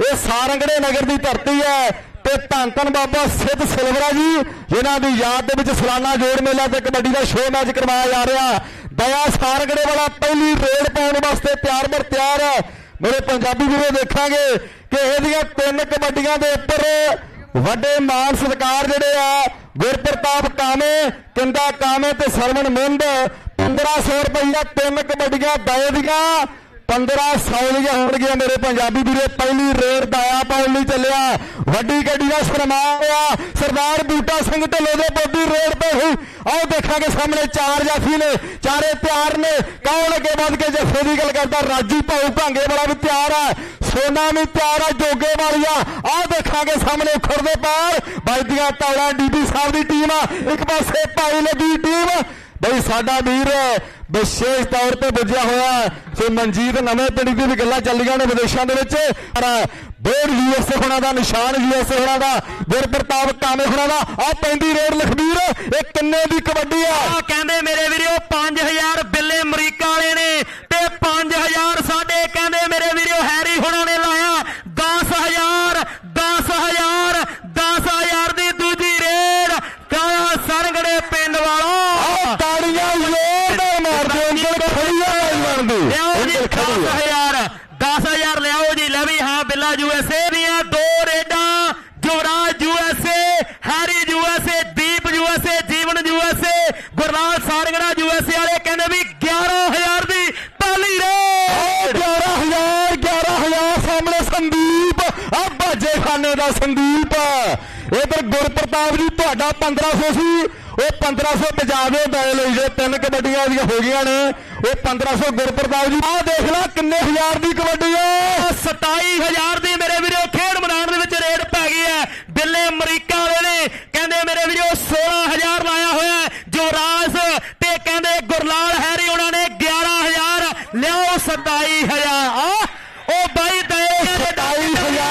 ਇਹ ਸਾਰੰਗੜੇ ਨਗਰ ਦੀ ਧਰਤੀ ਹੈ ਤੇ ਧੰਨ ਧੰਨ ਬਾਬਾ ਸਿੱਧ ਸਿਲਵਰਾ ਜੀ, ਜਿਨ੍ਹਾਂ ਦੀ ਯਾਦ ਦੇ ਵਿੱਚ ਸਲਾਨਾ ਜੋੜ ਮੇਲਾ ਤੇ ਕਬੱਡੀ ਦਾ ਸ਼ੋਅ ਮੈਚ ਕਰਵਾਇਆ ਜਾ ਰਿਹਾ। ਦਇਆ ਸਾਰੰਗੜੇ ਵਾਲਾ ਪਹਿਲੀ ਰੇਡ ਪਾਉਣ ਵਾਸਤੇ ਤਿਆਰ ਬਰ ਤਿਆਰ ਹੈ। ਮੇਰੇ ਪੰਜਾਬੀ ਵੀਰੋ, ਦੇਖਾਂਗੇ ਕਿ ਇਹਦੀਆਂ ਤਿੰਨ ਕਬੱਡੀਆਂ ਦੇ ਉੱਪਰ ਵੱਡੇ ਮਾਨ ਸਤਿਕਾਰ ਜਿਹੜੇ ਆ, ਗੁਰਪ੍ਰਤਾਪ ਕਾਮੇ, ਕਿੰਦਾ ਕਾਮੇ ਤੇ ਸਰਵਣ ਮੁੰਡ 1500 ਰੁਪਈਆ ਤਿੰਨ ਕਬੱਡੀਆਂ ਦਏ ਦੀਆਂ। 1500 ਦੀਆਂ ਹੋਣਗੀਆਂ ਮੇਰੇ ਪੰਜਾਬੀ ਵੀਰੇ, ਪਹਿਲੀ ਰੇਡ ਦਾਇਆ ਪਾਉਣ ਲਈ ਚੱਲਿਆ। ਵੱਡੀ ਗੱਡੀ ਦਾ ਸਨਮਾਨ ਆ ਸਰਦਾਰ ਬੂਟਾ ਸਿੰਘ ਢਿੱਲੋਂ ਦੇ ਬੋਡੀ ਰੇਡ ਤੇ ਹੋਈ ਆਓ ਦੇਖਾਂਗੇ ਸਾਹਮਣੇ ਚਾਰ ਜਾਫੀ ਨੇ, ਚਾਰੇ ਤਿਆਰ ਨੇ। ਕੌਣ ਅੱਗੇ ਵੱਧ ਕੇ ਜੱਫੇ ਦੀ ਗੱਲ ਕਰਦਾ? ਰਾਜੂ ਭਾਊ ਭਾਂਗੇ ਵਾਲਾ ਵੀ ਤਿਆਰ ਆ। ਸੋਨਾ ਵੀ ਤਿਆਰ ਆ, ਜੋਗੇ ਵਾਲੀਆ ਆਹ ਦੇਖਾਂਗੇ ਸਾਹਮਣੇ ਉਖੜਦੇ ਪਾਰ। ਵੱਜਦੀਆਂ ਤਾਲਾਂ ਡੀਡੀ ਸਾਹਿਬ ਦੀ ਟੀਮ ਆ। ਇੱਕ ਪਾਸੇ ਭਾਈ ਲੱਗੀ ਟੀਮ। ਬਈ ਸਾਡਾ ਵੀਰ ਵਿਸ਼ੇਸ਼ ਤੌਰ ਤੇ ਪੁੱਜਿਆ ਹੋਇਆ ਸੋ ਮਨਜੀਤ ਨਵੇਂ ਪਿੰਡ ਦੀ ਵੀ ਗੱਲਾਂ ਚੱਲੀਆਂ ਨੇ ਵਿਦੇਸ਼ਾਂ ਦੇ ਵਿੱਚ। ਪਰ ਬੋਰਡ ਯੂਐਸਏ ਹੋਣਾ ਦਾ, ਨਿਸ਼ਾਨ ਯੂਐਸਏ ਹੋਣਾ ਦਾ ਪ੍ਰਤਾਪ ਕਾਮੇ ਹੋਣਾ ਦਾ, ਆ ਪੈਂਦੀ ਰੇਡ ਲਖਬੀਰ, ਇਹ ਕਿੰਨੇ ਦੀ ਕਬੱਡੀ ਆ? ਆ ਕਹਿੰਦੇ ਮੇਰੇ ਵੀਰੋ 5000 ਬਿੱਲੇ ਅਮਰੀਕਾ ਵਾਲੇ ਨੇ ਤੇ 5000 ਸਾਡੇ ਕਹਿੰਦੇ ਮੇਰੇ ਵੀਰੋ, ਹੈਰੀ ਹੁਣਾਂ ਨੇ ਲਾਇਆ 10000 10000 10000 ਦੀ ਦੂਜੀ ਰੇਡ ਕਾਲਾ ਸਰਗੜੇ ਪਿੰਡ ਆ ਵਾਲੋ ਤਾੜੀਆਂ ਜ਼ੋਰਦਾਰ ਮਾਰਦੇ ਉਂਗਲ ਖੜੀ ਆ ਲਾਈਵਨ ਦੀ ਲਿਆਓ ਜੀ ਉਂਗਲ ਖੜੀ ਆ 10000 10000 ਲਿਆਓ ਜੀ ਲੈ ਵੀ ਹਾਂ ਬਿੱਲਾ ਯੂਐਸਏ ਦੀਆਂ ਦੋ ਰੇਡਾਂ Juvraj USA Harry USA Deep USA Jeevan USA Gurlal Sargarha USA ਵਾਲੇ ਕਹਿੰਦੇ ਵੀ 11000 ਦੀ ਪਹਿਲੀ ਰੇਡ 11000 11000 ਸਾਹਮਣੇ ਸੰਦੀਪ ਆ ਬਾਜੇ ਖਾਨੇ ਦਾ ਸੰਦੀਪ? ਇਧਰ ਗੁਰਪ੍ਰਤਾਪ ਜੀ, ਤੁਹਾਡਾ 1500 ਸੀ ਉਹ 1500 ਪੰਜਾਬੇ ਬੈਲ ਹੋਈ ਜੇ। ਤਿੰਨ ਕਬੱਡੀਆਂ ਦੀਆਂ ਹੋ ਗਈਆਂ ਨੇ। ਉਹ 1500 ਗੁਰਪ੍ਰਤਾਪ ਜੀ। ਆਹ ਦੇਖ ਲੈ ਕਿੰਨੇ ਹਜ਼ਾਰ ਦੀ ਕਬੱਡੀ ਆ। 27000 ਦੀ ਮੇਰੇ ਵੀਰੋ ਖੇਡ ਮੈਦਾਨ ਦੇ ਵਿੱਚ ਰੇਡ ਪੈ ਗਈ ਹੈ ਬਿੱਲੇ ਅਮਰੀਕਾ ਵਾਲੇ ਨੇ ਕਹਿੰਦੇ ਮੇਰੇ ਵੀਰੋ 16000 ਲਾਇਆ ਹੋਇਆ ਹੈ ਜੋਰਾਜ ਤੇ ਕਹਿੰਦੇ ਗੁਰਲਾਲ ਹੈਰੀ ਉਹਨਾਂ ਨੇ 11000 ਲਿਆਓ 27000 ਆ ਉਹ ਬਾਈ ਦੇ 27000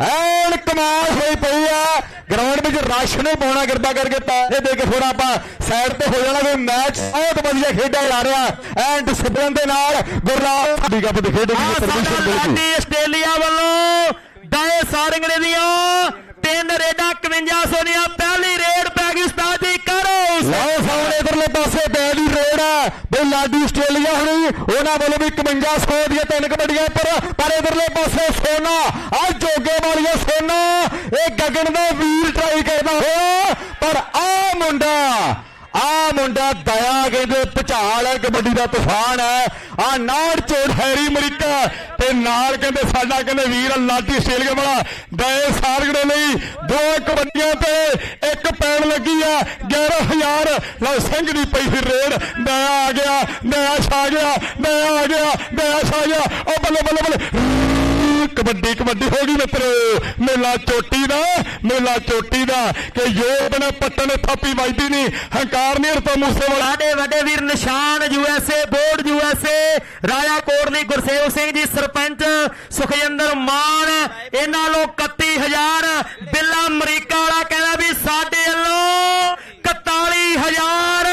ਐਨ ਕਮਾਲ ਹੋਈ ਪਈ ਆ ਗਰਾਊਂਡ ਵਿੱਚ ਰਸ਼ ਨੇ ਪਾਉਣਾ ਕਿਰਪਾ ਕਰਕੇ ਪੈਸੇ ਦੇ ਕੇ ਥੋੜਾ ਆਪਾਂ ਸਾਈਡ ਤੇ ਹੋ ਜਾਣਾ ਵੀ ਮੈਚ ਬਹੁਤ ਵਧੀਆ ਖੇਡਿਆ ਜਾ ਰਿਹਾ। ਐਨ ਡਿਸਪਲਿਨ ਦੇ ਨਾਲ ਗੁਰਲਾਲ ਸਾਡੀ ਗੱਪ ਦੀ ਖੇਡ ਦੀ ਸਾਡਾ ਆਸਟ੍ਰੇਲੀਆ ਵੱਲੋਂ ਦਾਏ ਸਾਰੰਗੜੇ ਦੀਆਂ ਤਿੰਨ ਰੇਡਾਂ 5100 ਦੀਆਂ ਪਹਿਲੀ ਰੇਡ ਪੈ ਗਈ ਉਸਤਾਦ ਜੀ ਕਰੋ ਲਓ ਸਾਹਮਣੇ ਇਧਰਲੇ ਪਾਸੇ ਪੈ ਦੀ ਰੇਡ ਆ ਬਈ ਲਾਡੀ ਆਸਟ੍ਰੇਲੀਆ ਹੋਣੀ, ਉਹਨਾਂ ਵੱਲੋਂ ਵੀ 5100 ਦੀਆਂ ਤਿੰਨ ਕਬੱਡੀਆਂ ਪਰ ਪਰ ਇਧਰਲੇ ਪਾਸੇ ਸੋਨਾ ਆ ਜੋਗੇ ਵਾਲੀਆ ਸੋਨਾ, ਇਹ ਗਗਨ ਦਾ ਵੀਰ ਟਰਾਈ ਕਰਦਾ ਹੋਇਆ, ਪਰ ਆ ਮੁੰਡਾ ਆ ਮੁੰਡਾ ਦਇਆ ਕਹਿੰਦੇ ਭਚਾਲ ਹੈ, ਕਬੱਡੀ ਦਾ ਤੂਫਾਨ ਹੈ। ਆ ਨਾੜ ਚੋੜ ਹੈਰੀ ਅਮਰੀਕਾ ਤੇ ਨਾਲ ਕਹਿੰਦੇ ਸਾਡਾ ਕਹਿੰਦੇ ਵੀਰ ਲਾਡੀ ਆਸਟ੍ਰੇਲੀਆ ਵਾਲਾ। ਦਏ ਸਾਰਗੜੇ ਲਈ ਦੋ ਕਬੱਡੀਆਂ ਤੇ ਇੱਕ ਪੈਣ ਲੱਗੀ ਆ 11000 ਲਓ ਸਿੰਘ ਦੀ ਪਈ ਫਿਰ ਰੇਡ। ਦਇਆ ਆ ਗਿਆ, ਦਇਆ ਛਾ ਗਿਆ, ਦਇਆ ਆ ਗਿਆ, ਦਇਆ ਛਾ ਗਿਆ। ਉਹ ਬੱਲੇ ਬੱਲੇ ਬੱਲੇ। ਕਬੱਡੀ ਕਬੱਡੀ ਹੋ ਗਈ ਮਿੱਤਰੋ। ਮੇਲਾ ਚੋਟੀ ਦਾ, ਮੇਲਾ ਚੋਟੀ ਦਾ। ਕਿ ਯੋਗ ਨੇ ਪੱਟਣ ਥਾਪੀ ਵੱਜਦੀ ਨਹੀਂ। ਹੰਕਾਰ ਨਹੀਂ ਰਤਾ ਮੂਸੇ ਵਾਲਾ। ਸਾਡੇ ਵੱਡੇ ਵੀਰ, ਨਿਸ਼ਾਨ ਯੂਐਸਏ ਬੋਰਡ ਯੂਐਸਏ ਰਾਜਾ ਕੋਟਲੀ ਗੁਰਸੇਵ ਸਿੰਘ ਜੀ, ਸਰਪੰਚ ਸੁਖਜਿੰਦਰ ਮਾਨ। ਇਹਨਾਂ ਨੂੰ 31000 ਬਿੱਲਾ ਅਮਰੀਕਾ ਵਾਲਾ ਕਹਿੰਦਾ ਵੀ ਸਾਡੇ ਵੱਲੋਂ 41000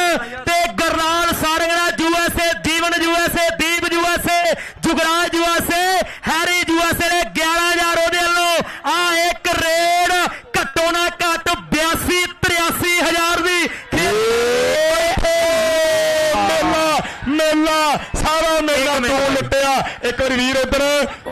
ਤੇ Garnal Sargarha USA Jeevan USA Deep USA Jugraj USA Harry USA ਨੇ 11000 ਉਹਦੇ ਵੱਲੋਂ ਆ ਇੱਕ ਰੇਡ ਘੱਟੋ ਨਾ ਘੱਟ 82 83000 ਦੀ ਮੇਲਾ ਮੇਲਾ ਸਾਰਾ ਮੇਲਾ ਇੱਕ ਮਿੰਟ। ਤੋਂ ਲੁੱਟਿਆ ਇੱਕ ਵਾਰੀ ਵੀਰ ਉਧਰ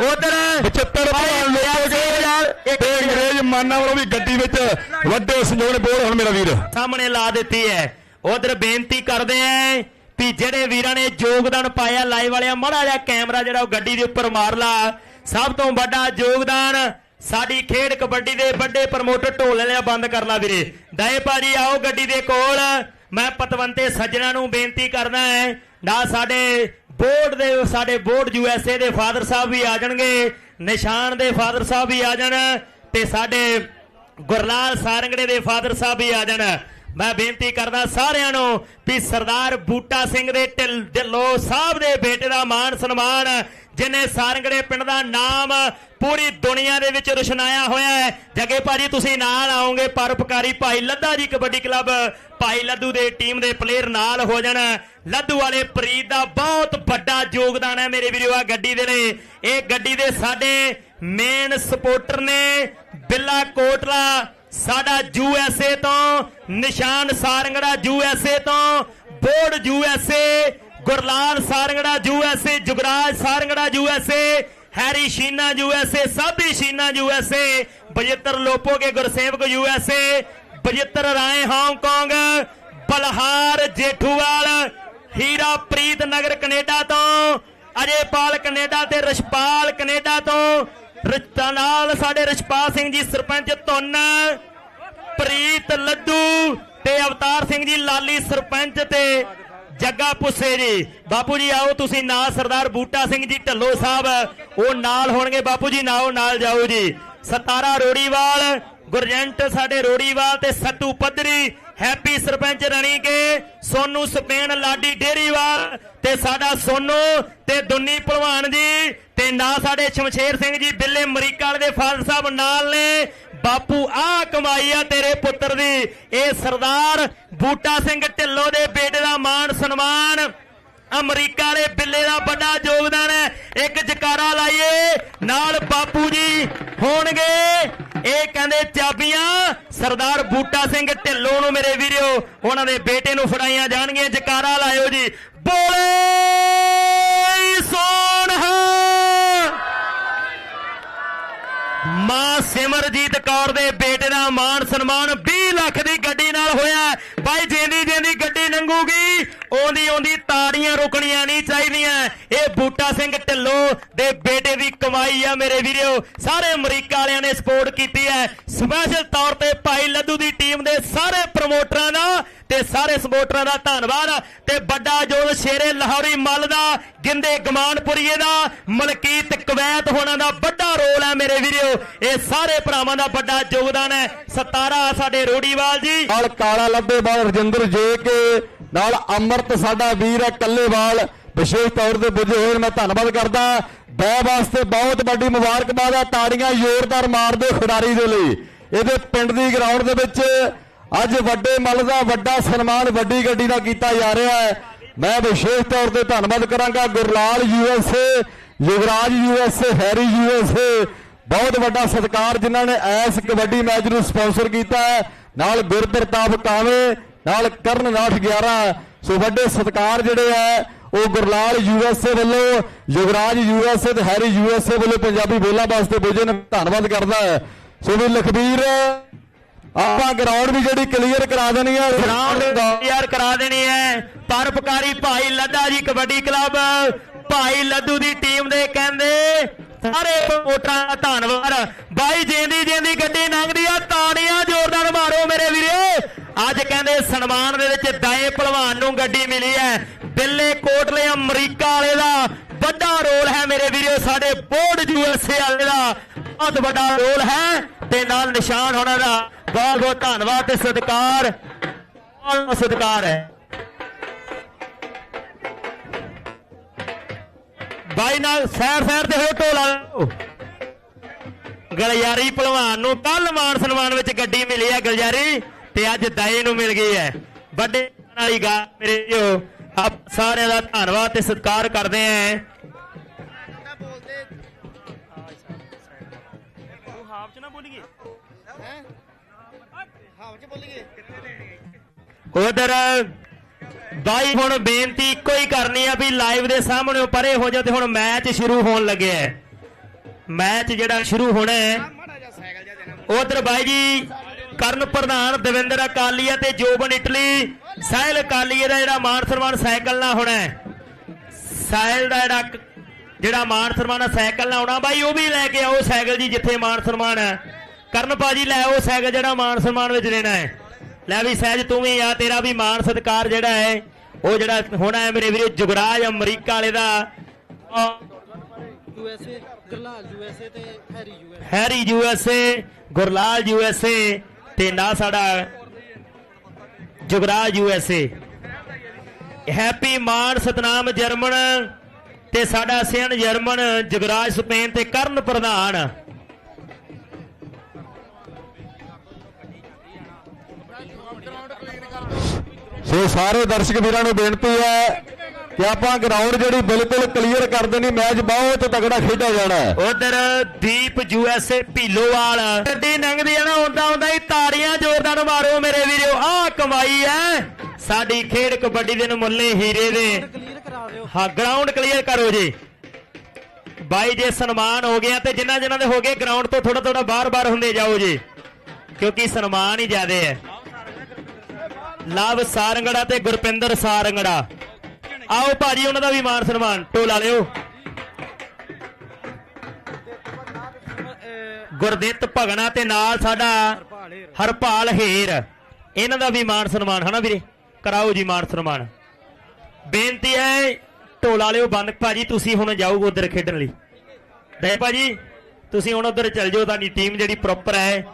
ਉਧਰ 75 ਭਾਣ ਲੋਕ ਗਏ ਤੇ ਅੰਗਰੇਜ਼ ਵੱਲੋਂ ਵੀ ਗੱਡੀ ਵਿੱਚ ਵੱਡੇ ਸੰਜੋਗ ਬੋਲ ਹੁਣ ਮੇਰਾ ਵੀਰ। ਸਾਹਮਣੇ ਲਾ ਦਿੱਤੀ ਹੈ। ਉਧਰ ਬੇਨਤੀ ਕਰਦੇ ਆਂ ਵੀ ਜਿਹੜੇ ਵੀਰਾਂ ਨੇ ਯੋਗਦਾਨ ਪਾਇਆ ਲਾਈਵ ਵਾਲਿਆਂ, ਮਾੜਾ ਜਿਹਾ ਕੈਮਰਾ ਜਿਹੜਾ ਉਹ ਗੱਡੀ ਦੇ ਉੱਪਰ ਮਾਰ ਲਾ। ਸਭ ਤੋਂ ਵੱਡਾ ਯੋਗਦਾਨ ਸਾਡੀ ਖੇਡ ਕਬੱਡੀ ਦੇ ਵੱਡੇ ਪ੍ਰਮੋਟਰ ਢੋਲ ਵਾਲਿਆ ਬੰਦ ਕਰ ਲਾ ਵੀਰੇ। ਦਾਏ ਭਾਜੀ, ਆਓ ਗੱਡੀ ਦੇ ਕੋਲ। ਮੈਂ ਪਤਵੰਤੇ ਸੱਜਣਾ ਨੂੰ ਬੇਨਤੀ ਕਰਦਾ ਹੈ ਨਾ ਸਾਡੇ ਬੋਰਡ ਦੇ, ਸਾਡੇ ਬੋਰਡ ਯੂਐਸਏ ਦੇ ਫਾਦਰ ਸਾਹਿਬ ਵੀ ਆ ਜਾਣਗੇ। ਨਿਸ਼ਾਨ ਦੇ ਫਾਦਰ ਸਾਹਿਬ ਵੀ ਆ ਜਾਣ। ਤੇ ਸਾਡੇ ਗੁਰਲਾਲ ਸਾਰੰਗੜੇ ਦੇ ਫਾਦਰ ਸਾਹਿਬ ਵੀ ਆ ਜਾਣ। ਮੈਂ ਬੇਨਤੀ ਕਰਦਾ ਸਾਰਿਆਂ ਨੂੰ ਵੀ ਸਰਦਾਰ ਬੂਟਾ ਸਿੰਘ ਦੇ ਢਿੱਲ- ਢਿੱਲੋਂ ਸਾਹਿਬ ਦੇ ਬੇਟੇ ਦਾ ਮਾਣ ਸਨਮਾਨ, ਜਿਨੇ ਸਾਰੰਗੜੇ ਪਿੰਡ ਦਾ ਨਾਮ ਪੂਰੀ ਦੁਨੀਆ ਦੇ ਵਿੱਚ ਰੁਸ਼ਨਾਇਆ ਹੋਇਆ ਹੈ। ਜੱਗੇ ਭਾਜੀ, ਤੁਸੀਂ ਨਾਲ ਆਓਗੇ, ਪਰਉਪਕਾਰੀ ਭਾਈ ਲੱਦਾ ਜੀ ਕਬੱਡੀ ਕਲੱਬ, ਭਾਈ ਲੱਦੂ ਦੇ ਟੀਮ ਦੇ ਪਲੇਅਰ ਨਾਲ ਹੋ ਜਾਣ। ਲੱਦੂ ਵਾਲੇ ਪ੍ਰੀਤ ਦਾ ਬਹੁਤ ਵੱਡਾ ਯੋਗਦਾਨ ਹੈ ਮੇਰੇ ਵੀਰੋ ਆ ਗੱਡੀ ਦੇ ਲਈ। ਇਹ ਗੱਡੀ ਦੇ ਸਾਡੇ ਮੇਨ ਸਪੋਰਟਰ ਨੇ ਬਿੱਲਾ ਕੋਟਲਾ। ਸਾਡਾ ਯੂਐਸਏ ਤੋਂ ਨਿਸ਼ਾਨ ਸਾਰੰਗੜਾ ਯੂਐਸਏ ਤੋਂ, board USA Gurlal Sarangarha USA Jugraj Sarangarha USA Harry Sheena USA Sabi Sheena USA Bachittar Lopoke Gursewak USA Bachittar Rai Hong Kong, Balhar Jethuwal, Hira Preet Nagar Canada ਤੋਂ Ajaypal Canada ਤੇ Rashpal Canada ਤੋਂ, ਰਿਸ਼ਤਾ ਸਾਡੇ ਰਸ਼ਪਾਲ ਸਿੰਘ ਜੀ, ਸਰਪੰਚ ਧੁੰਨ ਪ੍ਰੀਤ ਲੱਡੂ ਤੇ ਅਵਤਾਰ ਸਿੰਘ ਜੀ ਲਾਲੀ ਸਰਪੰਚ ਤੇ ਜੱਗਾ ਪੁੱਸੇ ਜੀ। ਬਾਪੂ ਜੀ ਆਓ, ਤੁਸੀਂ ਨਾਲ ਸਰਦਾਰ ਬੂਟਾ ਸਿੰਘ ਜੀ ਢੱਲੋ ਸਾਹਿਬ, ਉਹ ਨਾਲ ਹੋਣਗੇ। ਬਾਪੂ ਜੀ ਨਾਓ ਨਾਲ ਜਾਓ ਜੀ। ਸਤਾਰਾ ਰੋੜੀਵਾਲ, ਗੁਰਜੰਟ ਸਾਡੇ ਰੋੜੀਵਾਲ ਤੇ Sattu Padhri, happy sarpanch Ranike, Sonu Spain Ladi Deriwal ਤੇ ਸਾਡਾ ਸੋਨੂ ਤੇ ਦੁੰਨੀ ਭਲਵਾਨ ਜੀ ਤੇ ਨਾ ਸਾਡੇ ਸ਼ਮਸ਼ੇਰ ਸਿੰਘ ਜੀ, ਬਿੱਲੇ ਅਮਰੀਕਾ ਵਾਲੇ ਦੇ ਫਾਦਰ ਸਾਹਿਬ ਨਾਲ ਨੇ। ਬਾਪੂ ਆ ਕਮਾਈ ਆ ਤੇਰੇ ਪੁੱਤਰ ਦੀ। ਇਹ ਸਰਦਾਰ ਬੂਟਾ ਸਿੰਘ ਢਿੱਲੋਂ ਦੇ ਬੇਟੇ ਦਾ ਮਾਣ ਸਨਮਾਨ। ਅਮਰੀਕਾ ਵਾਲੇ ਬਿੱਲੇ ਦਾ ਵੱਡਾ ਯੋਗਦਾਨ ਹੈ। ਇੱਕ ਜਕਾਰਾ ਲਾਈਏ, ਨਾਲ ਬਾਪੂ ਜੀ ਹੋਣਗੇ। ਇਹ ਕਹਿੰਦੇ, ਚਾਬੀਆਂ ਸਰਦਾਰ ਬੂਟਾ ਸਿੰਘ ਢਿੱਲੋਂ ਨੂੰ ਮੇਰੇ ਵੀਰਿਓ ਉਹਨਾਂ ਦੇ ਬੇਟੇ ਨੂੰ ਫੜਾਈਆਂ ਜਾਣਗੀਆਂ। ਜਕਾਰਾ ਲਾਇਓ ਜੀ। ਬੋਲੇ ਸੋਨਹਾ ਮਾਂ ਸਿਮਰਜੀਤ ਕੌਰ ਦੇ ਬੇਟੇ ਦਾ ਮਾਣ ਸਨਮਾਨ 20 ਲੱਖ ਦੀ ਗੱਡੀ ਨਾਲ ਹੋਇਆ ਬਾਈ ਜਿੰਦੀ ਜਿੰਦੀ ਗੱਡੀ ਲੰਘੂਗੀ। ਉਹਦੀ ਉਹਦੀ ਤਾੜੀਆਂ ਰੁਕਣੀਆਂ ਨਹੀਂ ਚਾਹੀਦੀਆਂ। ਇਹ ਬੂਟਾ ਸਿੰਘ ਢਿੱਲੋਂ ਦੇ ਬੇਟੇ ਦੀ ਕਮਾਈ ਆ ਮੇਰੇ ਵੀਰੋ। ਸਾਰੇ ਅਮਰੀਕਾ ਵਾਲਿਆਂ ਨੇ ਸਪੋਰਟ ਕੀਤੀ ਹੈ। ਸਪੈਸ਼ਲ ਤੌਰ ਤੇ ਭਾਈ ਲੱਡੂ ਦੀ ਟੀਮ ਦੇ ਸਾਰੇ ਪ੍ਰਮੋਟਰਾਂ ਦਾ ਤੇ ਸਾਰੇ ਸਪੋਰਟਰਾਂ ਦਾ ਧੰਨਵਾਦ ਤੇ ਵੱਡਾ ਜੋਧ ਸ਼ੇਰੇ ਲਾਹੌਰੀ ਮੱਲ ਦਾ, ਗਿੰਦੇ ਗਮਾਨਪੁਰੀਏ ਦਾ, ਮਲਕੀਤ ਕਵੈਤ ਹੋਣਾ ਦਾ ਵੱਡਾ ਰੋਲ ਹੈ ਮੇਰੇ ਵੀਰੋ। ਇਹ ਸਾਰੇ ਭਰਾਵਾਂ ਦਾ ਵੱਡਾ ਯੋਗਦਾਨ ਹੈ। ਸਤਾਰਾ ਸਾਡੇ ਰੋੜੀਵਾਲ ਜੀ। ਨਾਲ ਕਾਲਾ ਲੱਭੇਵਾਲ ਰਜਿੰਦਰ ਜੇ ਕੇ, ਨਾਲ ਅਮਰਤ ਸਾਡਾ ਵੀਰ ਹੈ ਕੱਲੇਵਾਲ। ਵਿਸ਼ੇਸ਼ ਤੌਰ ਤੇ ਪੁੱਜੇ ਹੋਏ ਮੈਂ ਧੰਨਵਾਦ ਕਰਦਾ। ਬੈ ਵਾਸਤੇ ਬਹੁਤ ਵੱਡੀ ਮੁਬਾਰਕਬਾਦ ਹੈ ਤਾੜੀਆਂ ਜ਼ੋਰਦਾਰ ਮਾਰਦੇ ਖਿਡਾਰੀ ਦੇ ਲਈ। ਇਹਦੇ ਪਿੰਡ ਦੀ ਗਰਾਊਂਡ ਦੇ ਵਿੱਚ ਅੱਜ ਵੱਡੇ ਮੱਲ ਦਾ ਵੱਡਾ ਸਨਮਾਨ ਵੱਡੀ ਗੱਡੀ ਦਾ ਕੀਤਾ ਜਾ ਰਿਹਾ ਹੈ। ਮੈਂ ਵਿਸ਼ੇਸ਼ ਤੌਰ ਤੇ ਧੰਨਵਾਦ ਕਰਾਂਗਾ Gurlal USA Yuvraj USA Harry USA ਬਹੁਤ ਵੱਡਾ ਸਤਿਕਾਰ ਜਿਨ੍ਹਾਂ ਨੇ ਐਸ ਕਬੱਡੀ ਮੈਚ ਨੂੰ ਸਪਾਂਸਰ ਕੀਤਾ ਹੈ। ਨਾਲ ਗੁਰਪ੍ਰਤਾਪ ਕਾਵੇਂ, ਨਾਲ ਕਰਨ ਨਾਥ 11 ਸੋ ਵੱਡੇ ਸਤਿਕਾਰ ਜਿਹੜੇ ਆ, ਉਹ ਗੁਰਲਾਲ ਯੂਐਸਏ ਵੱਲੋਂ, ਯੁਵਰਾਜ ਯੂਐਸਏ ਤੇ ਹੈਰੀ ਯੂਐਸਏ ਵੱਲੋਂ ਪੰਜਾਬੀ ਬੋਲਾਂ ਵਾਸਤੇ ਪੁੱਜੇ ਨੇ। ਧੰਨਵਾਦ ਕਰਦਾ ਹੈ। ਸੋ ਵੀ ਲਖਬੀਰ ਆਪਾਂ ਗਰਾਊਂਡ ਵੀ ਜਿਹੜੀ ਕਲੀਅਰ ਕਰਾ ਦੇਣੀ ਹੈ ਗਰਾਊਂਡ ਤਿਆਰ ਕਰਾ ਦੇਣੀ ਹੈ। ਪਰਪਕਾਰੀ ਭਾਈ ਲੱਦਾ ਜੀ ਕਬੱਡੀ ਕਲੱਬ, ਭਾਈ ਲੱਦੂ ਦੀ ਟੀਮ ਦੇ ਕਹਿੰਦੇ, ਸਾਰੇ ਪ੍ਰਮੋਟਰਾਂ ਦਾ ਧੰਨਵਾਦ। ਬਾਈ ਜਿੰਦੀ ਜਿੰਦੀ ਗੱਡੀ ਲੰਘਦੀ ਆ, ਤਾੜੀਆਂ ਜ਼ੋਰਦਾਰ ਮਾਰੋ ਮੇਰੇ ਵੀਰੇ। ਅੱਜ ਕਹਿੰਦੇ ਸਨਮਾਨ ਦੇ ਵਿੱਚ ਦਾਏ ਭਲਵਾਨ ਨੂੰ ਗੱਡੀ ਮਿਲੀ ਹੈ। ਬਿੱਲੇ ਕੋਟਲੇ ਅਮਰੀਕਾ ਵਾਲੇ ਦਾ ਵੱਡਾ ਰੋਲ ਹੈ ਮੇਰੇ ਵੀਰੋ, ਸਾਡੇ ਬੋਰਡ ਯੂਐਸਏ ਵਾਲੇ ਦਾ। ਬਹੁਤ ਵੱਡਾ ਰੋਲ ਹੈ ਤੇ ਨਾਲ ਨਿਸ਼ਾਨ ਹੋਣਾ ਦਾ ਬਹੁਤ ਬਹੁਤ ਧੰਨਵਾਦ ਤੇ ਸਤਿਕਾਰ। ਬਹੁਤ ਸਤਿਕਾਰ ਹੈ। ਬਾਈ ਨਾਲ ਸੈਰ ਸੈਰ ਤੇ ਹੋ ਢੋਲਾ ਲਾਓ। ਗਲਿਆਰੀ ਭਲਵਾਨ ਨੂੰ ਕੱਲ ਮਾਨ ਸਨਮਾਨ ਵਿੱਚ ਗੱਡੀ ਮਿਲੀ ਹੈ ਗਲਜਾਰੀ ਤੇ ਅੱਜ ਦਾਈ ਨੂੰ ਮਿਲ ਗਈ ਹੈ। ਵੱਡੇ ਵਾਲੀ ਗੱਲ ਮੇਰੇ ਜੋ ਆਪ ਸਾਰਿਆਂ ਦਾ ਧੰਨਵਾਦ ਤੇ ਸਤਿਕਾਰ ਕਰਦੇ ਆਂ ਉਧਰ ਬਾਈ ਹੁਣ ਬੇਨਤੀ ਇੱਕੋ ਹੀ ਕਰਨੀ ਆ ਵੀ ਲਾਈਵ ਦੇ ਸਾਹਮਣੇ ਪਰੇ ਹੋ ਜਾ ਤੇ ਹੁਣ ਮੈਚ ਸ਼ੁਰੂ ਹੋਣ ਲੱਗਿਆ ਹੈ। ਮੈਚ ਜਿਹੜਾ ਸ਼ੁਰੂ ਹੋਣਾ ਹੈ। ਉਧਰ ਬਾਈ ਜੀ, ਕਰਨ ਪ੍ਰਧਾਨ ਦਵਿੰਦਰ ਅਕਾਲੀਆ ਤੇ ਜੋਬਨ ਇਟਲੀ, ਸਾਹਿਲ ਅਕਾਲੀਆ ਦਾ ਜਿਹੜਾ ਮਾਨ ਸਨਮਾਨ ਸਾਈਕਲ ਨਾਲ ਹੋਣਾ ਹੈ। ਸਾਹਿਲ ਦਾ ਜਿਹੜਾ ਜਿਹੜਾ ਮਾਨ ਸਨਮਾਨ ਸਾਈਕਲ ਨਾਲ ਆਉਣਾ, ਬਾਈ ਉਹ ਵੀ ਲੈ ਕੇ ਆਓ ਸਾਈਕਲ ਜੀ, ਜਿੱਥੇ ਮਾਨ ਸਨਮਾਨ ਹੈ ਕਰਨ ਭਾਜੀ ਲੈ ਆਓ ਸਾਈਕਲ ਜਿਹੜਾ ਮਾਨ ਸਨਮਾਨ ਵਿੱਚ ਲੈਣਾ ਹੈ। ਲੈ ਵੀ ਸਹਿਜ ਤੂੰ ਵੀ ਆ ਤੇਰਾ ਵੀ ਮਾਨ ਸਤਿਕਾਰ ਜਿਹੜਾ ਹੈ ਉਹ ਜਿਹੜਾ ਹੋਣਾ ਹੈ ਮੇਰੇ ਵੀਰੋ ਜੁਗਰਾਜ ਅਮਰੀਕਾ ਵਾਲੇ ਦਾ। ਯੂਐਸਏ ਗਰਲਾਲ ਯੂਐਸਏ ਤੇ Harry USA Harry USA Gurlal USA ਤੇ ਨਾ ਸਾਡਾ Jugraj USA Happy Mann Satnam German ਤੇ ਸਾਡਾ ਸਿਆਣ ਜਰਮਨ ਜੁਗਰਾਜ ਸਪੇਨ ਤੇ ਕਰਨ ਪ੍ਰਧਾਨ। ਸੋ ਸਾਰੇ ਦਰਸ਼ਕ ਵੀਰਾਂ ਨੂੰ ਬੇਨਤੀ ਹੈ ਕਿ ਆਪਾਂ ਗਰਾਊਂਡ ਜਿਹੜੀ ਬਿਲਕੁਲ ਕਲੀਅਰ ਕਰ ਦੇਣੀ, ਮੈਚ ਬਹੁਤ ਤਗੜਾ ਖੇਡਿਆ ਜਾਣਾ ਹੈ। ਉਧਰ ਦੀਪ ਯੂਐਸਏ ਭੀਲੋਵਾਲ। ਗੱਡੀ ਲੰਘਦੀ ਆ ਨਾ ਹੁੰਦਾ ਹੁੰਦਾ ਹੀ ਤਾੜੀਆਂ ਜ਼ੋਰਦਾਰ ਮਾਰੋ ਮੇਰੇ ਵੀਰੋ, ਆਹ ਕਮਾਈ ਐ ਸਾਡੀ ਖੇਡ ਕਬੱਡੀ ਦੇ ਨਮੁੱਲੇ ਹੀਰੇ ਦੇ। ਹਾਂ ਗਰਾਊਂਡ ਕਲੀਅਰ ਕਰੋ ਜੀ। ਬਾਈ, ਜੇ ਸਨਮਾਨ ਹੋ ਗਿਆ ਤੇ ਜਿਨ੍ਹਾਂ ਜਿਨ੍ਹਾਂ ਦੇ ਹੋ ਗਏ ਗਰਾਊਂਡ ਤੋਂ ਥੋੜਾ ਥੋੜਾ ਬਾਹਰ ਬਾਹਰ ਹੁੰਦੇ ਜਾਓ ਜੀ। ਕਿਉਂਕਿ ਸਨਮਾਨ ਹੀ ਜ਼ਿਆਦੇ ਹੈ। ਲਵ ਸਾਰੰਗੜਾ ਤੇ ਗੁਰਪਿੰਦਰ ਸਾਰੰਗੜਾ। ਆਓ ਭਾਜੀ, ਉਹਨਾਂ ਦਾ ਵੀ ਮਾਨ ਸਨਮਾਨ, ਢੋਲਾ ਲਿਓ ਗੁਰਦਿੱਤ ਭਗਣਾ ਤੇ ਨਾਲ ਸਾਡਾ ਹਰਪਾਲ ਹੇਰ। ਇਹਨਾਂ ਦਾ ਵੀ ਮਾਨ ਸਨਮਾਨ, ਹਨਾ ਵੀਰੇ? ਕਰਾਓ ਜੀ ਮਾਨ ਸਨਮਾਨ। ਬੇਨਤੀ ਹੈ, ਢੋਲਾ ਲਿਓ ਬੰਦ ਭਾਜੀ, ਤੁਸੀਂ ਹੁਣ ਜਾਓ ਉਧਰ ਖੇਡਣ ਲਈ। ਦੇ ਭਾਜੀ, ਤੁਸੀਂ ਹੁਣ ਉਧਰ ਚੱਲ ਜਾਓ, ਤੁਹਾਡੀ ਟੀਮ ਜਿਹੜੀ ਪ੍ਰੋਪਰ ਹੈ